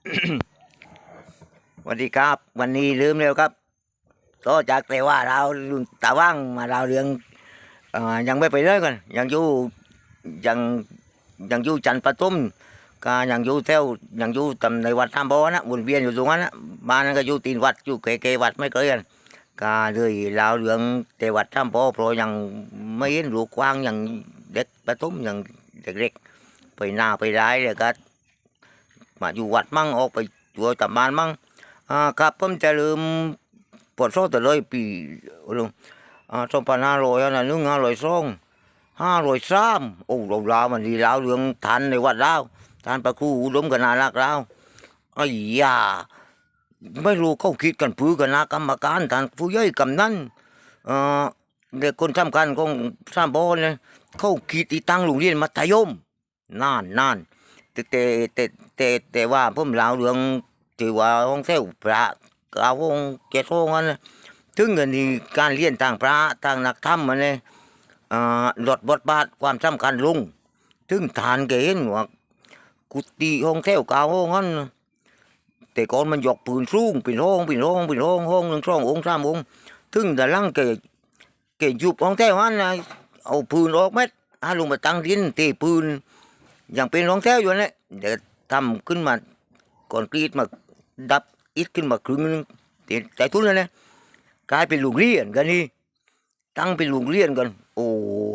สวัสดีครับ วันนี้ลืมเร็วครับก็จากแต่ว่าเราตาว่างมาเราเรื่องอยังไม่ไปเลยกันยังอยู่ยังยังอยู่จันต์ประตุมก็ยังอยู่แถวยังอยู่ตำในวัดท่ามบ่อนะวนเวียนอยู่ตรงนั้นนะบ้านนั้นก็อยู่ตีนวัดอยู่เกๆวัดไม่เคยกันก็เลยเราเรื่องแต่วัดท่ามบ่อเพราะยังไม่เห็นลูกกว้างยังเด็กประตุมยังเด็กๆไปหน้าไปร้ายเลยก็ มาอยู่วัดมั่งออกไปช่วตำบ้านมั่งอ่าครับผมจะลืมปวดโซ่แต่เลยปีลุงอ่าสองพันห้าร้อยอันนั้นนึงห้าร้อยสองห้าร้อยสามโอ้เราลาวมันดีลาวเรื่องทันในวัดลาวทานประครูอุดมกันนารักลาวไอ้ยาไม่รู้เขาคิดกันพื้กันนะกรรมการทานผู้ย่อยกำนันเอ่อเด็กคนสำคัญของสามบอเลยเขาคิดอีตั้งโรงเรียนมัธยมนานนาน แต่แต่แต่แต่แต่ว่าผมเล่าเรื่องที่ว่าห้องเซลพระกาวงเจ็ดห้องนั้นถึงกันนี้การเรียนทางพระทางนักธรรมมันเลยอ่าลดบทบาทความสำคัญลงถึงฐานแกเห็นว่ากุฏิห้องเซลกาวห้องนั้นแต่ก่อนมันยกปืนสูงเป็นห้องเป็นห้องเป็นห้องห้องหนึ่งสององค์สามองค์ถึงแต่ลังแกแกยุบห้องเซลนั้นนะเอาปืนออกเม็ดให้ลงมาตั้งดินตีปืน ย่างเป็นห้องเซลอยู่นั่นแหละเดี๋ยวทำขึ้นมาก่อนกรีดมาดับอิดขึ้นมาครึ่งนึงแต่ทุนเลยนะกลายเป็นโรงเรียนกันนี่ตั้งเป็นโรงเรียนกัน โอ้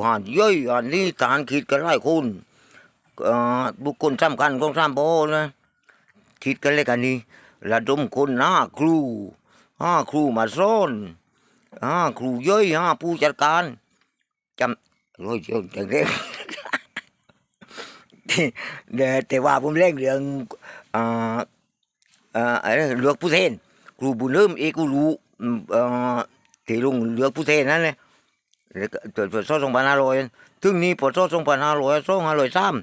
หันเย้ยหันนี่ฐานคิดกันหลายคนเอ่อบุคคลสำคัญของสามโบนะคิดกันเลยกันนี่ระดมคนห้าครูห้าครูมาสอนห้าครูเย้ยห้าผู้จัดการจำร้อยเชียวจังเด็ก แต่ว่าผมเล่นเรื่องอ่าเอ่ออะไรเลือกผู้เทนครูบุญเริ่มเอกูรู้อืมเอ่อที่ลุงเลือกผู้เทนนั่นเลยแล้วตัวตัวสองพันห้าร้อยถึงนี้พอสองพันห้าร้อยสองห้าร้อยสาม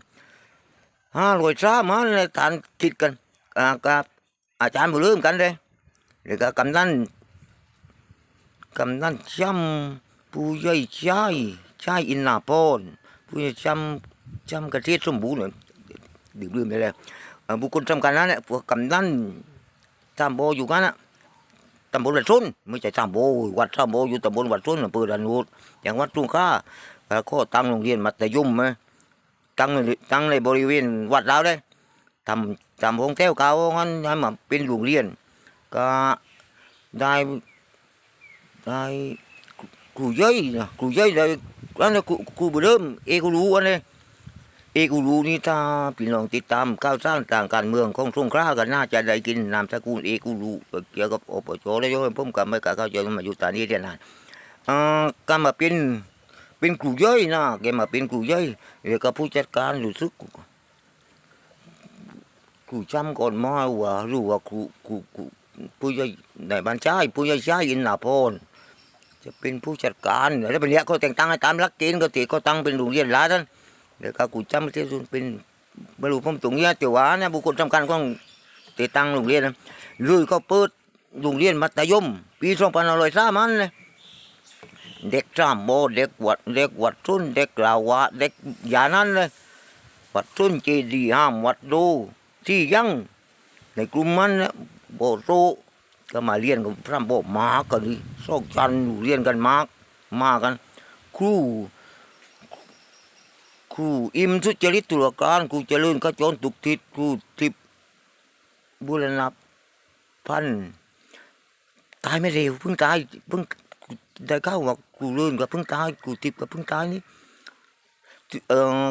ห้าร้อยสามมันเลยทานคิดกันอ่ากับอาจารย์บุญเริ่มกันเลยแล้วก็กำนันกำนันจำผู้ใหญ่ชายชายอินนาพรผู้ใหญ่จำ จำกระเทศสมบูรณ์เลยดื่มลืมไปแล้วเอ่อบุคคลสำคัญนั้นเนี่ยพวกกำนันตำโบอยู่กันนะตำบลวัดซุนไม่ใช่ตำโบวัดตำโบอยู่ตำบลวัดซุนอำเภอระนูดอย่างวัดทุ่งข้าแล้วก็ตั้งโรงเรียนมัธยมไหมตั้งในตั้งในบริเวณวัดเราเลยทำทำห้องแถวเก่างั้นให้มาเป็นโรงเรียน ก็ได้ได้ครูเย้ยนะครูเย้ยได้อันนี้ครูครูบุญเริ่มเอกรู้อันนี้ เอกรู้นี่ถ้าพี่น้องติดตามข่าวสร้ารทางการเมืองของสงขลาก็น่าจะได้กินนามสกุลเอกรู้เกี่ยวกับอปชแล้วโยมผมก็ไม่กล้าเข้าใจมาอยู่ตอนนี้เรียนนานอ่าก็มาเป็นเป็นครูย่อยนะแกมาเป็นครูย่อยแล้วก็ผู้จัดการรู้สึกครูจำก่อนมาว่ารู้ว่าครูครูครูผู้ใหญ่ในบ้านชายผู้ใหญ่ชายอินนาพรจะเป็นผู้จัดการแล้วเป็นเนี้ยเขาแต่งตั้งให้ตามหลักเกณฑ์ก็ติเขาตั้งเป็นโรงเรียนลาท่าน เดี๋ยวก็กูจำที่สุดเป็นไม่รู้ผมตรงเนี้ยแต่ว่าเนี่ยบุคคลสำคัญของติดตังโรงเรียนนะลุยก็เปิดโรงเรียนมัธยม ปีสองพันห้าร้อยสามันเลยเด็กสามโบเด็กวัดเด็กวัดทุนเด็กลาวะเด็กอย่านั้นเลยวัดทุนเจดีย์ห้ามวัดดูที่ยังในกลุ่มมันเนี่ยโบโตก็มาเรียนกับพระโบมากันดิสองจันร์อยู่เรียนกันมากมากันครู ครูอิ่มสุจริตตุลาการครูเจริญขจรตุกทิศครูทิพบุรณพันตายไม่เร็วเพิ่งตายเพิ่งได้เข้าว่าครูเลื่นก็เพิ่งตายครูทิพย์ก็เพิ่งตายนี่เออ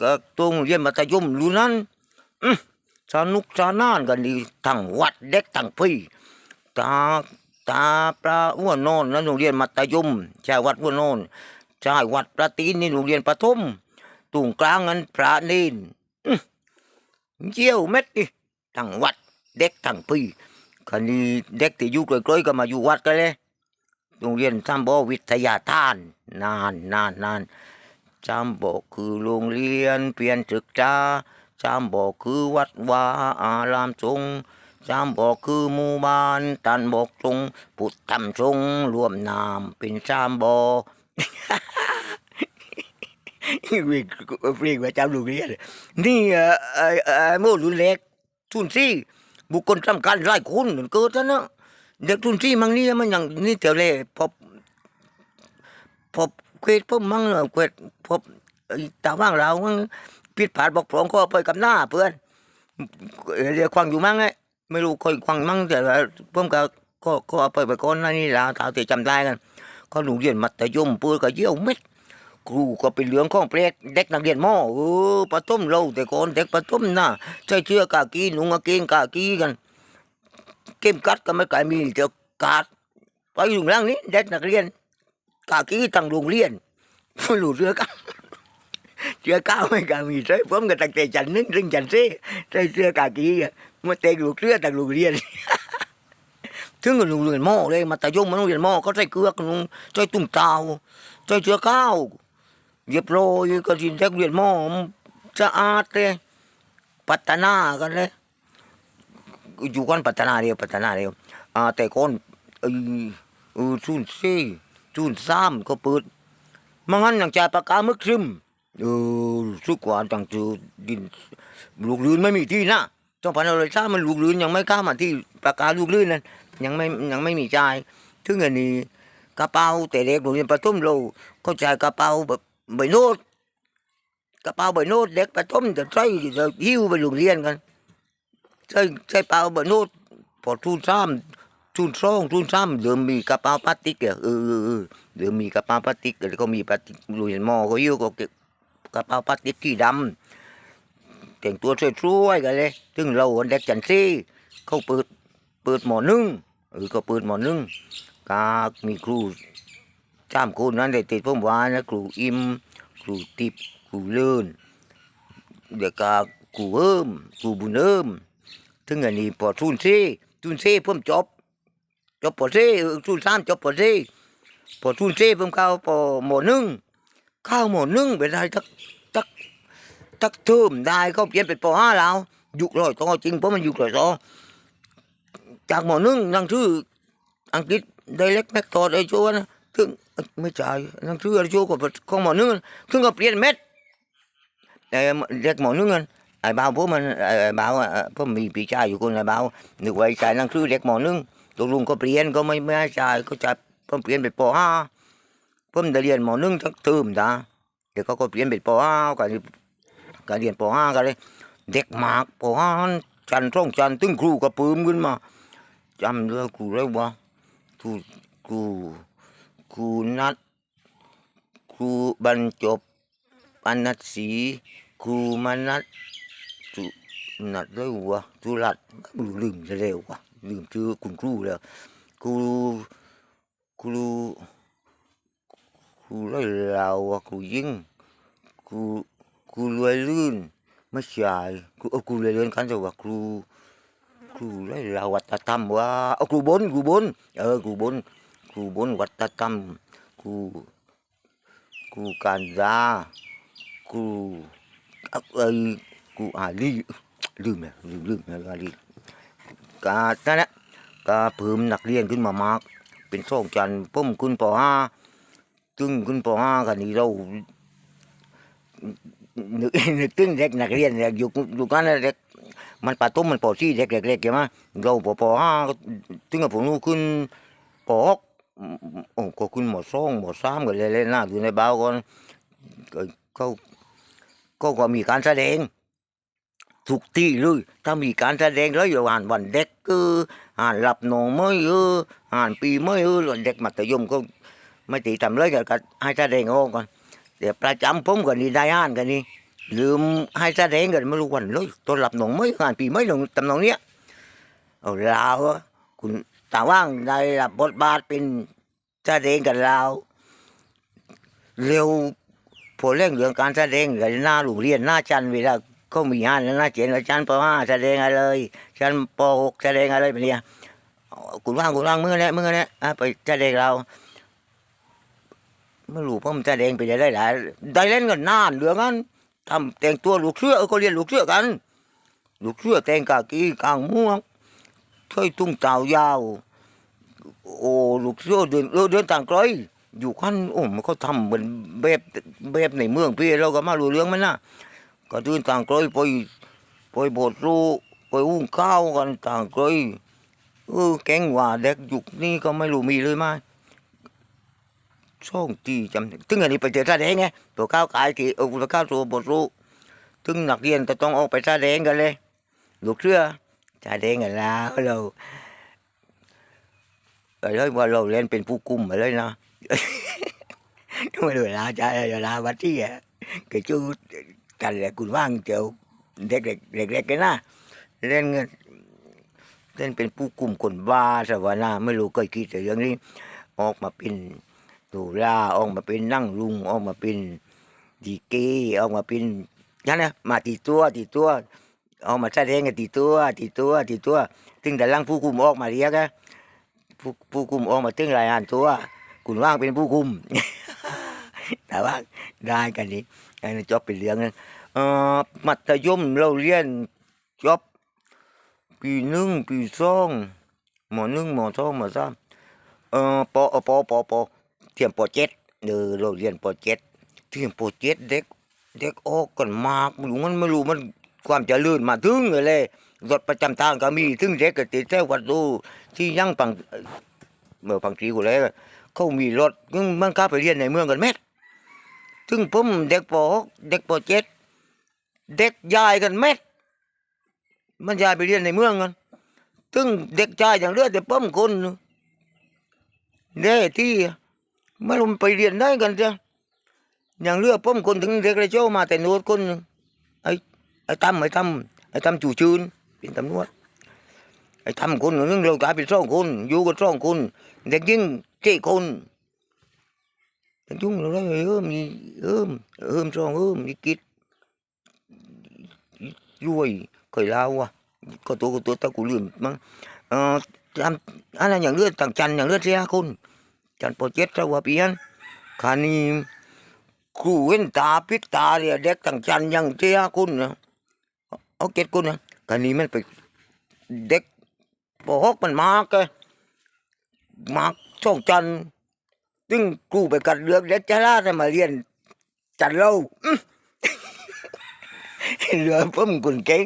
ก็ตรงเรียนมัธยมรู้นั้นอืมสนุกสนานกันดีทั้งวัดเด็กทั้งพี่ตาตาปลาอ้วนโนนนั้นโรงเรียนมัธยมชายวัดอ้วนโน นใช่วัดประตีนนี่โรงเรียนประถมตุงกลางนั้นพระนินเยี่ยวเม็ดนี่ทั้งวัดเด็กทั้งพี่คันนี้เด็กที่อยู่ใกล้ๆก็มาอยู่วัดกันเลยโรงเรียนจำบ่วิทยาทาน นานนานนานจำบ่คือโรงเรียนเปลี่ยนศึกษาจำบ่คือวัดวาอารามสงฆ์จำบ่คือหมู่บ้านตันบอกตรงพุทธธรรมสงฆ์รวมนามเป็นจำบ่ วิ่งวิ่งประจำโรงเรียนนี่เอ่อเอ่อเอ่อโมรุ่นเล็กทุนซี่บุคคลสำคัญหลายคนเกิดแล้วเนาะเด็กทุนซี่มังนี่มันอย่างนี่เดี๋ยวเลยพบพบเควดพบมังเนอะเควดพบไอ้ตาว่างเรามันผิดพลาดบอกพร่องก็ไปกับหน้าเพื่อนเรียกควางอยู่มั้งไงไม่รู้คอยควางมั้งแต่ว่าเพิ่มก็ก็ก็เอาไปไปก่อนนี่แล้วเท่าที่จำได้กัน ก็โรงเรียนมัธยมปืนก็เยี่ยวเม็ดครูก็เป็นเรื่องข้องเปรตเด็กนักเรียนมอเออปฐมเราแต่ก่อนเด็กปฐมน่ะใส่เสื้อกากีหนุงกางเกงกากีกัน เกมกัดก็ไม่กลายมีเจ้ากาดไปอยู่ล่างนี้เด็กนักเรียน กากีตั้งโรงเรียนไม่รู้เสื้อกันเสื้อก้าวไม่กล้ามีใส่ผมก็ตั้งแต่จันนึงถึงจันเซ่ใส่เสื้อกากีมาเตะลูกเสื้อตั้งโรงเรียน ถึงกับโรงเรียนมอเลยมัธยมมันโรงเรียนมอก็ใส่เกลือกนุ่งใส่ตุ้งเตาใส่เสื้อก้าวเรียบรอยก็ที่เด็กเรียนหมอสะอาดเลยพัฒนากันเลยอยู่กันพัฒนาเดียวพัฒนาเดียวอ่าแต่ก่อนอ้เออศูนย์สี่ศูนย์สามก็เปิดมังั้นอย่างใจปากกามึกซึมเออสุกว่าจังจือดินลูกลื่นไม่มีที่นะ จองพันเราเลยทราบมันลูกลื่นยังไม่กล้ามาที่ปากกาลูกลื่นนั้นยังไม่ยังไม่มีใจถึงอันนี้กระเป๋าแต่เด็กโรงเรียนประถมเราเข้าใจกระเป๋าแบบใบโน้ตกระเป๋าใบโน้ตเด็กประถมจะใช้จะหิ้วไปโรงเรียนกันใช้ใช้เป๋าใบโน้ตพอทุนซ้ำทุนซ่องทุนซ้ำเดิมมีกระเป๋าพลาสติกอะเออเออเดิมมีกระเป๋าพลาสติกแล้วก็มีพลาสติกโรงเรียนมอก็หิ้วก็เก็บกระเป๋าพลาสติกที่ดำ แต่งตัวช่วยๆกันเลยซึ่งเราเด็กจันทรีเขาเปิดเปิดหมอนึ่งเออก็เปิดหมอนึ่งกามีครูสามคนนั้นได้ติดผมวานะครูอิมครูติบครูเลื่นเด็กกาครูเอิมครูบุญเอิมถึงอันนี้พอทุนซ่ทุนเซ่มจบจบปอเซ่ทุนสามจบปอเซ่พอทุนเซ่มเข้าปอหมอนึ่งเข้าหมอนึ่งไปได้ทักทัก ทักเทิมได้เขาเปลี่ยนเป็นปอห้าแล้วยุคลอยต่อจริงเพราะมันยุคลอยต่อจากหมอนึ่งนั่งชื่ออังกฤษได้เล็กแม็กทอดไอ้ชัวนะถึงไม่จ่ายนั่งซื้ออะไรโชว์กับของหมอนึ่งถึงก็เปลี่ยนเม็ดแต่เด็กหมอนึ่งกันไอ้บ่าวพวกมันไอ้บ่าวอะพวกมีปีชายอยู่คนไอ้บ่าวนึกว่าไอ้จ่ายนั่งซื้อเด็กหมอนึ่งตกลงก็เปลี่ยนก็ไม่ไม่ให้จ่ายก็จ่ายผมเปลี่ยนเป็นปห้าผมได้เรียนหมอนึ่งทั้งเทอมจ้าเดี๋ยวเขาก็เปลี่ยนเป็นปห้ากัน การเรียนปห้ากันเลย เด็กมากปห้าจันท่องจันทร์ตึ้งครูก็ปืมขึ้นมาจำเรื่องครูได้ว่าครูครูครูนัดครูบรรจบอนัดศรีครูมนัดสุนัดเลยวะสุรัตน์ลืมจะเร็ววะลืมชื่อคุณครูแล้วครูครูครูไรเราวะครูยิ่งครู ครูรวยลื่นไม่ใช่ครูเออครูรวยลื่นกันจะว่าครูครูไรเราวัฒนธรรมว่าเอาครูบนครูบนเออครูบนครูบนวัฒนธรรมครูครูการยาครูเอ้ยครูอาลีลืมเลยลืมลืมแล้วอาลีกานั่นแหละกาเพิ่มนักเรียนขึ้นมามาก เป็นสองจันทร์ผมขึ้นปห้าตึงขึ้นปห้ากันนี่เรา นึกนึกตึงเด็กนักเรียนเด็กอยู่อยู่กันนะเด็กมันปาตุ้มมันปอซี่เด็กเล็กๆใช่ไหมเราปอปห้าตึงกับผมนู้ขึ้นปอกโอ้ก็คุณหมอซ่องหมอซ้ำกันเลยเลยนะอยู่ในบ้านก่อนก็เขาก็ก็มีการแสดงทุกที่เลยถ้ามีการแสดงแล้วอยู่อ่านวันเด็กก็อ่านหลับนองไม่เอออ่านปีไม่เออเด็กมัธยมก็ไม่ตีทำเลยก็ให้แสดงออกก่อน เดี๋ยวประจำผมกันนี่ได้อ่านกันนี่ลืมให้แสดงกันไม่รู้วันเลยตอนหลับหนองไม่อ่านปีไม่ลงตำหนองเนี้ยเอาลาวคุณแต่ว่างได้รับบทบาทเป็นแสดงกับเราเร็วพอเรื่องเรื่องการแสดงกับหน้าโรงเรียนหน้าจันทร์เวลาก็มีงานแล้วหน้าเจนอาจารย์ปห้าแสดงอะไรชั้นปหกแสดงอะไรแบบเนี้ยคุณว่างคุณว่างเมื่อนี้เมื่อนี้อะไปแสดงเรา ไม่รู้เพราะมันแสดงไปได้หลายได้เล่นกันนานเหลือกันทำแต่งตัวลูกเสือเอก็เรียนลูกเสือกัน ลูกเสือแต่งกากีกางม่วงเคยตุ้งเต่ายาว โอ้ลูกเสือเดินเออเดินต่างไกลอยู่ขั้นโอ้มันก็ทำเหมือนแบบแบบในเมืองพี่เราก็มารู้เรื่องมันนะก็เดินต่างไกลไปไปโบสถ์รู้ไปอุ้งข้าวกันต่างเลยเออแกงว่าเด็กยุคนี้ก็ไม่รู้มีเลยไหม ช่องตีจำถึงอันนี้ไปเจอแดงไงตัวข้าวขายที่เออตัวข้าวตัวบทรู้ถึงนักเรียนจะต้องออกไปแดงกันเลยลูกเรือแดงกันแล้วเราไปเลยว่าเราเล่นเป็นผู้กุมไปเลยนะไม่รู้ลาใจลาวัดที่อะ cái chú cần là คุณว่างเจียวเด็กเด็กเด็กเด็กกันนะเล่นเงินเล่นเป็นผู้กลุ่มคนบ้าสวรรค์ไม่รู้เคยคิดแต่เรื่องนี้ออกมาเป็น ตุลาออกมาเป็นนั่งลุงออกมาเป็นดีเกออกมาเป็นนั่นนะมาตีตัวตีตัวออกมาแสดงกันตีตัวตีตัวตีตัวถึงแต่ลังผู้คุมออกมาเรียกอะผู้ผู้คุมออกมาตึงรายงานตัวคุณว่างเป็นผู้คุม แต่ว่าได้กันนี้อันนี้จบเป็นเรื่องนั้นเอ่อมัธยมเราเรียนจบปีหนึ่งปีสองหมอหนึ่งหมอสองหมอสามเอ่อปอปอปอปอ เทียมปอเจ็ดเออเราเรียนปอเจ็ดเทียมปอเจ็ดเด็ก เด็กออกกันมากไม่รู้มันไม่รู้มันความเจริญมาถึงเลยรถประจำทางก็มีถึงเด็กก็ติดแถววัดดูที่ยังปังเมื่อพังทีกูเลยเขามีรถมันก็ไปเรียนในเมืองกันแม่ถึงผมเด็กปหกเด็กปเจ็ดเด็กยายกันแม่มันยายไปเรียนในเมืองกันถึงเด็กชายอย่างเลือดแต่ป้มคนหนึ่งเด้ที่ ไม่รู้มันไปเรียนได้กันเจ้ะอย่างเรือป้อมคนถึงเด็กเลยโจมาแต่นวดคนไอ้ไอ้ตั้มไอ้ตั้มไอ้ตั้มจู่ชืนเป็นตำรวจไอ้ตั้มคนนึ่งเรากลายเป็นสองคนอยู่กันสองคนเด็กยิ่งเจ้คนเด็กยุ่งเราได้เอิมมีเอิมเอิมสองเอิมมีกิดรวยเคยเล่าว่ะก็ตัวก็ตัวตะกูลืมมั้งเออทำอะไรอย่างเลือดต่างจันอย่างเลือดเสียคน จันโปรเจกต์สวัสดิ์ยันคานีครูเว้นตาพิษตาเนี่ยเด็กต่างจันยังเจ้าคุณนะเอาเก็ดคุณนะกันนี้มันไปเด็กปหกมันมากเลยมากช่องจันตึงครูไปกัดเลือกเด็กจะล่าจะมาเรียนจันเล่าอื้อเรือผมคุณเก่ง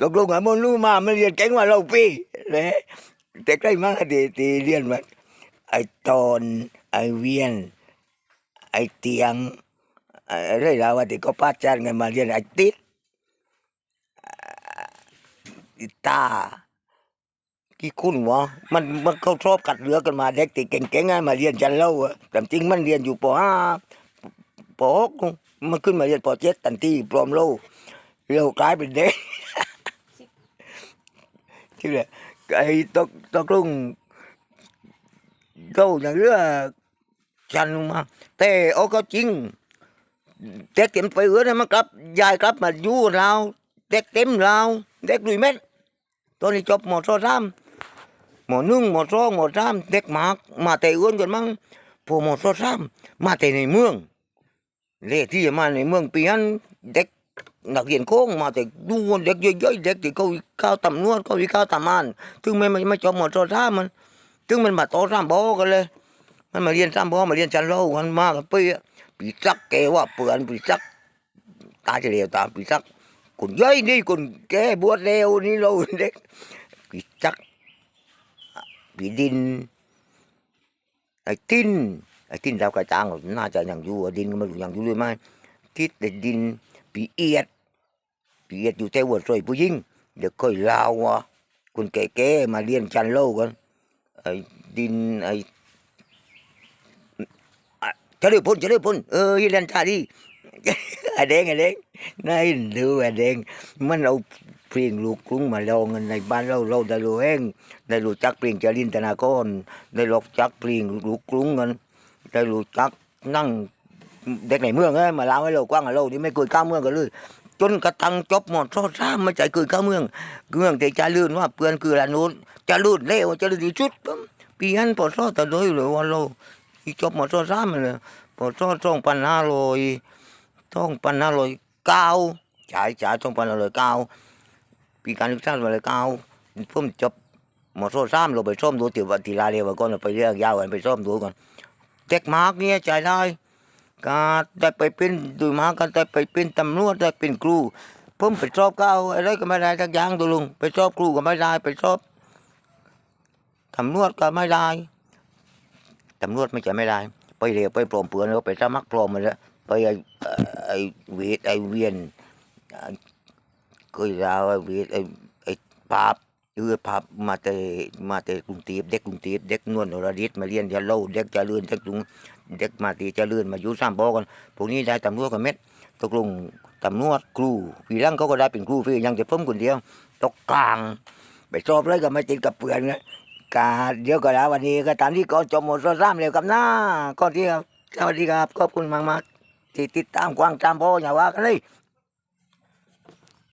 ตกลงอะมันรู้มามันเรียนเก่งว่าเราปีเลยแต่ใกล้มากตีตีเรียนมา ไอตอนไอเวียน ไอ้เตียงเอ่อเรื่องราวว่าที่เขาป้าจ้างกันมาเรียนไอ้ติดอีตากี่คุณวะมันมันเขาชอบกัดเรือกันมาเด็กที่เก่งๆไงมาเรียนจันเล่าอะแต่จริงมันเรียนอยู่ปห้าปหกมันขึ้นมาเรียนปเจ็ดตันทีปลอมโลเรากลายเป็นเด็กที่เลยไอ้ตกตกลง เขาอย่างเรื่องจันมา แต่เอาก็จริงเด็กเต็มไปเอือนะมันกลับยายกลับมาอยู่เราเด็กเต็มเราเด็กดุยเม็ดตอนนี้จบหมอสอสามหมอนึ่งหมอสองหมอสามเด็กมากมาแต่เอื้อนกันมั้งพอหมอสอสามมาแต่ในเมืองเลขที่มาในเมืองปียนเด็กนักเรียนโค้งมาแต่ดูเด็กเยอะๆเด็กที่เขาเข้าวตำนวดเขาวิข้าวตำมานถึงไม่ไม่จบหมอสอสามมัน ถึงมันมาโตสามบอกันเลย มันมาเรียนซ้ำพ่อมาเรียนจันโลมันมากกับปีอะปีซักแกว่าเปื่อนปีซักตาจะเร็วตามปีซักคนย่อยนี่คนแกบวชเร็วนี่เราเด็กปีซักปีดินไอ้ตินไอ้ตินเรากระจางน่าจะยังอยู่ดินก็ไม่รู้ยังอยู่หรือไหมทิศแต่ดินปีเอียดปีเอียดอยู่แต่หัวซอยผู้หญิงเดี๋ยวค่อยลาวอะคนแก่ๆมาเรียนจันโลกัน ไอ้ดินไอ้เฉลิมพลเฉลิมพลเออยี่เล่นชาดีไอเด้งไอเด้งนายดูไอเด้งมันเอาเพลงลูกกรุงมาลองกันในบ้านเราเราได้รู้เองได้รู้จักเพลงจรินตนากรได้รู้จักเพลงลูกกรุงกันได้รู้จักนั่งเด็กในเมืองเอ้มาเล่าให้เรากว้างเราที่ไม่เคยก้าวเมืองกันเลยจนกระทั่งจบหมดโซ่ซ้ำไม่ใจเคยก้าวเมืองเมืองแต่จลื่นว่าเพื่อนคือละนู้น จะลื่นเร็วจะลื่นที่สุดปั๊มปีนั้นพอโซ่แต่โดยเลยว่าเราที่จบหมดซ่ซ้ำเลยพอโซ่สองพันห้าร้อยสองพันห้าร้อยเก้าจ่ายจ่ายสองพันห้าร้อยเก้าปีการศึกษาสองพันห้าร้อยเก้าผมจบหมดโซ่ซ้ำเราไปซ่อมดูติวัติลาเรียวก่อนเราไปเรียกยาวกันไปซ่อมดูก่อนเด็กมากเนี่ยจ่ายได้ก็ได้ไปเป็นดูมากก็ได้ไปเป็นตำรวจได้เป็นครูผมไปสอบก็เอาอะไรก็ไม่ได้สักอย่างตัวลุงไปสอบครูก็ไม่ได้ไปสอบ ตำรวจก็ไม่ได้ตำรวจไม่จะไม่ได้ ไปเรียกไปปลอมเปลือนแล้วไปสมัครปลอมมาแล้วไปไอ้ไอ้เวทไอ้เวียนก็ยาวไอ้เวทไอ้ไอ้ปาบเออปราบมาแต่มาแต่กรุงเทพเด็กกรุงเทพเด็กนวลนรดิตมาเรียนยาโลเด็กจะเจริญเด็กกรุงเด็กมาตีจะเจริญมาอยู่สามปอกันพวกนี้ได้ตำรวจกันเม็ดตกลงตำรวจครูปีหลังเขาก็ได้เป็นครูฟรียังแต่มคนเดียวตกกลางไปสอบเลยก็ไม่ติดกับเพื่อนนะ กาเดี๋ยวก็แล้ววันนี้ก็ตามที่ก็จบหมดรถร่ามเร็วกับหน้าก็ที่ครับสวัสดีครับขอบคุณมากๆที่ติดตามกวางตามพ่ออย่าว่ากันเลย